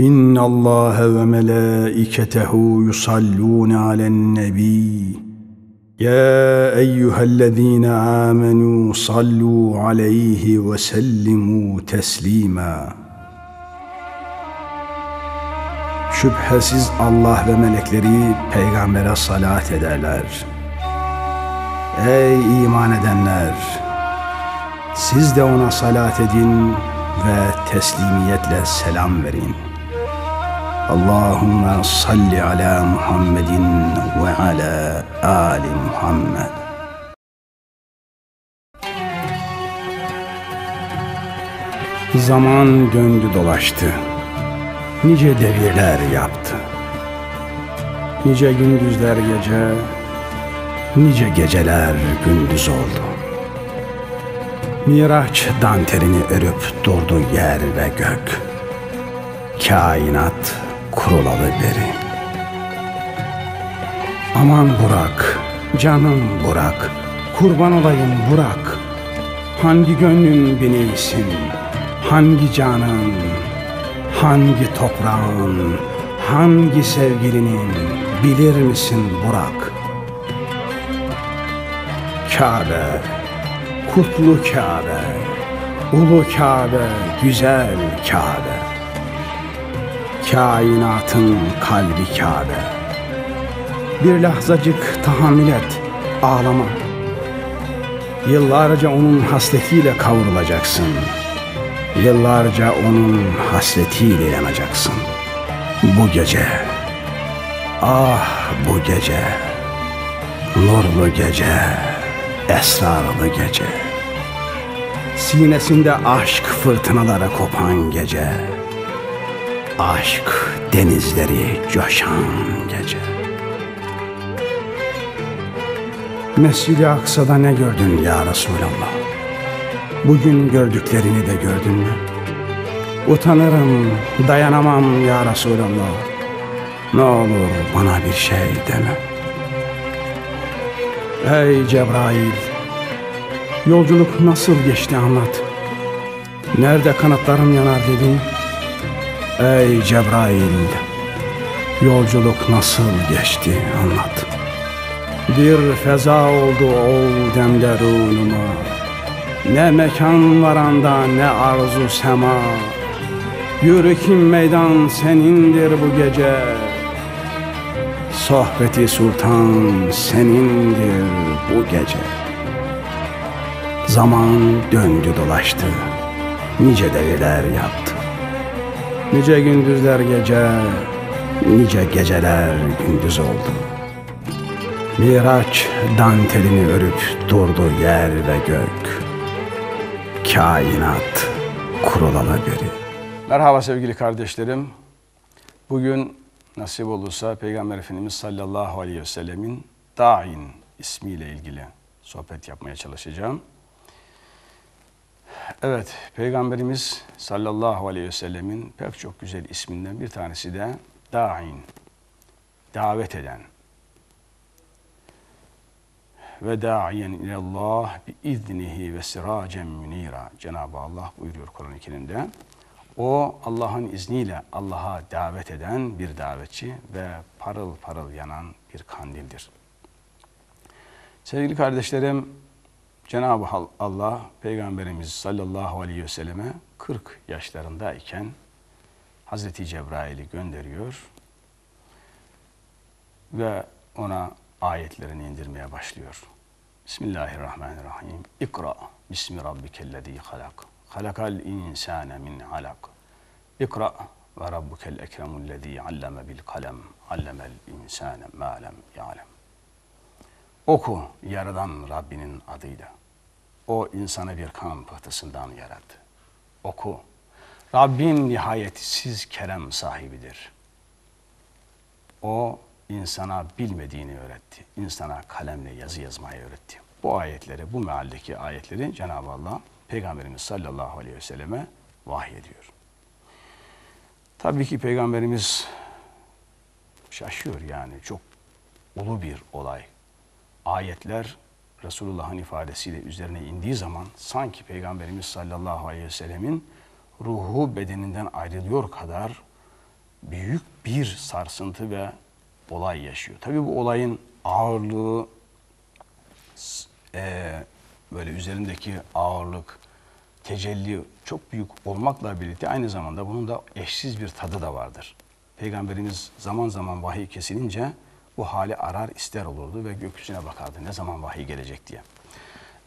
إن الله وملائكته يصلون على النبي يا أيها الذين آمنوا صلوا عليه وسلموا تسليما Şüphesiz Allah ve melekleri peygambere salat ederler. Ey iman edenler! Siz de ona salat edin ve teslimiyetle selam verin. Allahümme salli ala Muhammedin ve ala Ali Muhammed. Zaman döndü dolaştı. Nice devirler yaptı. Nice gündüzler gece, nice geceler gündüz oldu. Miraç dantelini örüp durdu yer ve gök. Kainat kurulalı beri. Aman Burak, canım Burak, kurban olayım Burak. Hangi gönlün bineysin, hangi canın, hangi toprağın, hangi sevgilinin bilir misin Burak? Kabe, kutlu Kabe, ulu Kabe, güzel Kabe. Kainatın kalbi Kabe. Bir lahzacık tahammül et, ağlama. Yıllarca onun hasretiyle kavrulacaksın. Yıllarca onun hasretiyle yanacaksın. Bu gece, ah bu gece, nurlu gece, esrarlı gece. Sinesinde aşk fırtınalara kopan gece. Aşk denizleri coşan gece. Mescid-i Aksa'da ne gördün ya Resulallah? Bugün gördüklerini de gördün mü? Utanırım, dayanamam ya Resulallah. Ne olur bana bir şey deme. Ey Cebrail, yolculuk nasıl geçti anlat. Nerede kanatlarım yanar dedin? Ey Cebrail, yolculuk nasıl geçti anlat. Bir feza oldu ol demderunuma. Ne mekan var anda ne arzu sema. Yürü kim meydan senindir bu gece. Sohbeti sultan senindir bu gece. Zaman döndü dolaştı, nice devirler yaptı. Nice gündüzler gece, nice geceler gündüz oldu. Miraç dantelini örüp durdu yer ve gök. Kainat kurulalı beri. Merhaba sevgili kardeşlerim. Bugün nasip olursa Peygamber Efendimiz sallallahu aleyhi ve sellemin Da'in ismiyle ilgili sohbet yapmaya çalışacağım. Evet, Peygamberimiz sallallahu aleyhi ve sellemin pek çok güzel isminden bir tanesi de Da'in, davet eden. Ve da'iyen ilallah bi iznihi ve siracen münira. Cenab-ı Allah buyuruyor Kur'an-ı Kerim'de. O Allah'ın izniyle Allah'a davet eden bir davetçi ve parıl parıl yanan bir kandildir. Sevgili kardeşlerim, Cenab-ı Allah Peygamberimiz sallallahu aleyhi ve selleme 40 yaşlarındayken Hazreti Cebrail'i gönderiyor ve ona ayetlerini indirmeye başlıyor. Bismillahirrahmanirrahim. İkra bismi rabbikellezî halak. Halakal insâne min alak. İkra ve rabbukel ekremullezî alleme bil kalem. Allemel insâne mâ lem ya'lem. Oku yaradan Rabbinin adıyla. O insanı bir kan pıhtısından yarattı. Oku. Rabbin nihayetsiz kerem sahibidir. O insana bilmediğini öğretti. İnsana kalemle yazı yazmayı öğretti. Bu ayetleri, bu mealdeki ayetleri Cenab-ı Allah Peygamberimiz sallallahu aleyhi ve selleme vahyediyor. Tabii ki Peygamberimiz şaşıyor yani çok ulu bir olay. Ayetler Resulullah'ın ifadesiyle üzerine indiği zaman sanki Peygamberimiz sallallahu aleyhi ve sellemin ruhu bedeninden ayrılıyor kadar büyük bir sarsıntı ve olay yaşıyor. Tabii bu olayın ağırlığı, e, böyle üzerindeki ağırlık, tecelli çok büyük olmakla birlikte aynı zamanda bunun da eşsiz bir tadı da vardır. Peygamberimiz zaman zaman vahiy kesilince bu hali arar ister olurdu ve gökyüzüne bakardı ne zaman vahiy gelecek diye.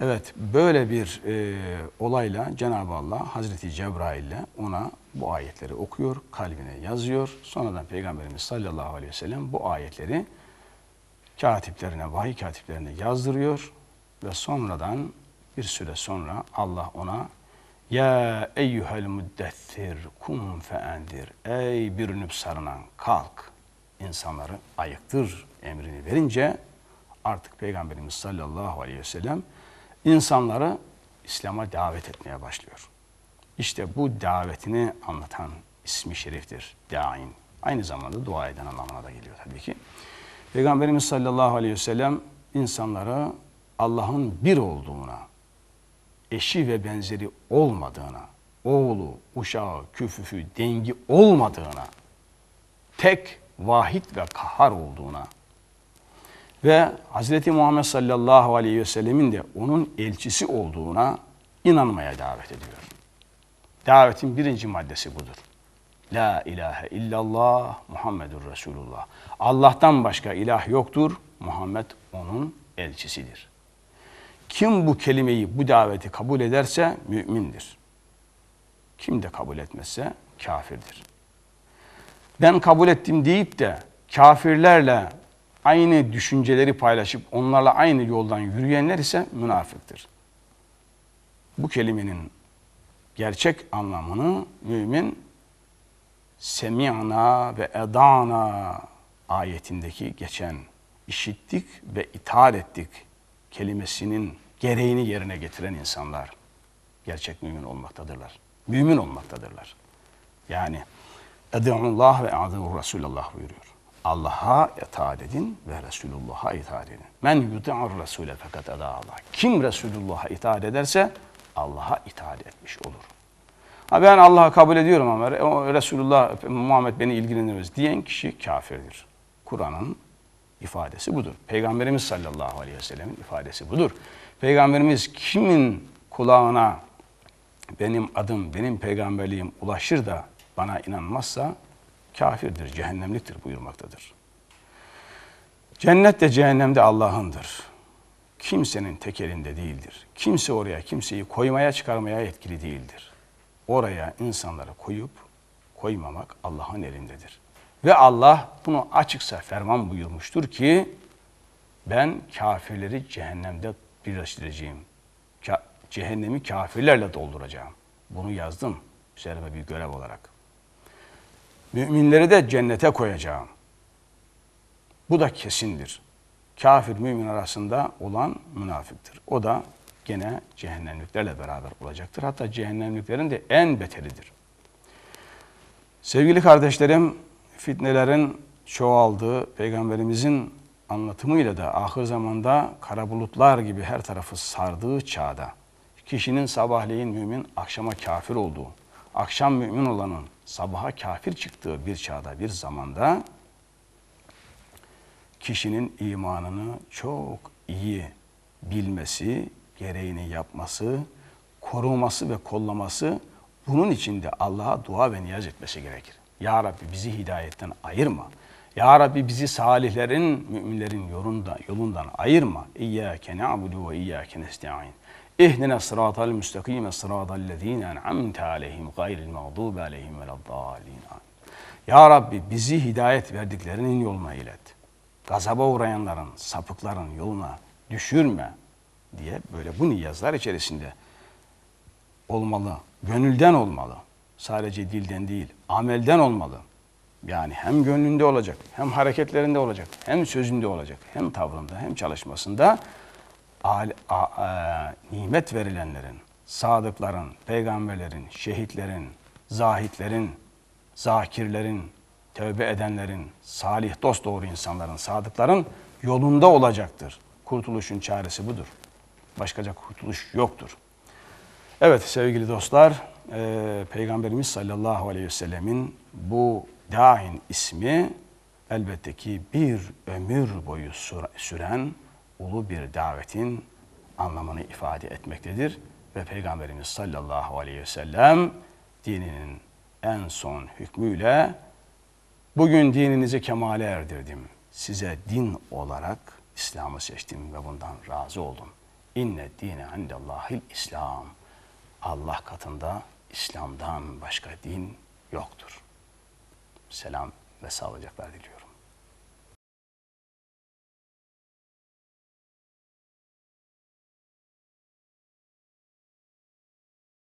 Evet böyle bir e, olayla Cenab-ı Allah Hazreti Cebrail ile ona bu ayetleri okuyor, kalbine yazıyor. Sonradan Peygamberimiz sallallahu aleyhi ve sellem bu ayetleri katiplerine, vahiy katiplerine yazdırıyor ve sonradan bir süre sonra Allah ona ya eyyuhel müddessir kum feendir. Ey bürünüp sarınan kalk insanları ayıktır emrini verince artık Peygamberimiz sallallahu aleyhi ve sellem insanları İslam'a davet etmeye başlıyor. İşte bu davetini anlatan ismi şeriftir. Dain. Aynı zamanda dua eden anlamına da geliyor tabii ki. Peygamberimiz sallallahu aleyhi ve sellem insanları Allah'ın bir olduğuna, eşi ve benzeri olmadığına, oğlu, uşağı, küfüfü, dengi olmadığına, tek, vahid ve kahhar olduğuna ve Hz. Muhammed sallallahu aleyhi ve sellemin de onun elçisi olduğuna inanmaya davet ediyor. Davetin birinci maddesi budur. La ilahe illallah Muhammedur Resulullah. Allah'tan başka ilah yoktur. Muhammed onun elçisidir. Kim bu kelimeyi, bu daveti kabul ederse mümindir. Kim de kabul etmezse kafirdir. Ben kabul ettim deyip de kafirlerle aynı düşünceleri paylaşıp onlarla aynı yoldan yürüyenler ise münafıktır. Bu kelimenin gerçek anlamını mümin semi'na ve edana ayetindeki geçen işittik ve itaat ettik kelimesinin gereğini yerine getiren insanlar gerçek mümin olmaktadırlar. Mümin olmaktadırlar. Yani Edi'ullah ve a'dû Resulullah buyuruyor. Allah'a itaat edin ve Resulullah'a itaat edin. Men yuti'ur Resule fakat eda Allah. Kim Resulullah'a itaat ederse Allah'a itaat etmiş olur. Ha ben Allah'ı kabul ediyorum ama Resulullah Muhammed beni ilgilendirmez diyen kişi kafirdir. Kur'an'ın ifadesi budur. Peygamberimiz sallallahu aleyhi ve sellemin ifadesi budur. Peygamberimiz kimin kulağına benim adım, benim peygamberliğim ulaşır da bana inanmazsa kafirdir, cehennemliktir buyurmaktadır. Cennet de cehennem de Allah'ındır. Kimsenin tek elinde değildir. Kimse oraya kimseyi koymaya çıkarmaya etkili değildir. Oraya insanları koyup koymamak Allah'ın elindedir. Ve Allah bunu açıkça ferman buyurmuştur ki ben kafirleri cehennemde birleştireceğim. Cehennemi kafirlerle dolduracağım. Bunu yazdım üzerime bir görev olarak. Müminleri de cennete koyacağım. Bu da kesindir. Kafir mümin arasında olan münafıktır. O da gene cehennemliklerle beraber olacaktır. Hatta cehennemliklerin de en beteridir. Sevgili kardeşlerim, fitnelerin çoğaldığı, peygamberimizin anlatımıyla da ahir zamanda kara bulutlar gibi her tarafı sardığı çağda, kişinin sabahleyin mümin, akşama kafir olduğu, akşam mümin olanın sabaha kafir çıktığı bir çağda, bir zamanda kişinin imanını çok iyi bilmesi, gereğini yapması, koruması ve kollaması bunun için de Allah'a dua ve niyaz etmesi gerekir. Ya Rabbi bizi hidayetten ayırma. Ya Rabbi bizi salihlerin, müminlerin yolunda, yolundan ayırma. İyyâke na'budu ve iyyâke nesta'in. İhdina sıratal müstakime sıratal lezine en'amte aleyhim gayril mağdubi aleyhim veleddallin. Ya Rabbi bizi hidayet verdiklerinin yoluna ilet. Gazaba uğrayanların, sapıkların yoluna düşürme diye böyle bu niyazlar içerisinde olmalı. Gönülden olmalı. Sadece dilden değil, amelden olmalı. Yani hem gönlünde olacak, hem hareketlerinde olacak, hem sözünde olacak, hem tavrında, hem çalışmasında a, a, a, nimet verilenlerin, sadıkların, peygamberlerin, şehitlerin, zahitlerin, zakirlerin, tövbe edenlerin, salih dost doğru insanların, sadıkların yolunda olacaktır. Kurtuluşun çaresi budur. Başkaca kurtuluş yoktur. Evet sevgili dostlar, e, Peygamberimiz sallallahu aleyhi ve sellemin bu Da'in ismi elbette ki bir ömür boyu süren ulu bir davetin anlamını ifade etmektedir. Ve Peygamberimiz sallallahu aleyhi ve sellem dininin en son hükmüyle bugün dininizi kemale erdirdim. Size din olarak İslam'ı seçtim ve bundan razı oldum. İnne dine indellahil İslam. Allah katında İslam'dan başka din yoktur. Selam ve sağlıcaklar diliyorum.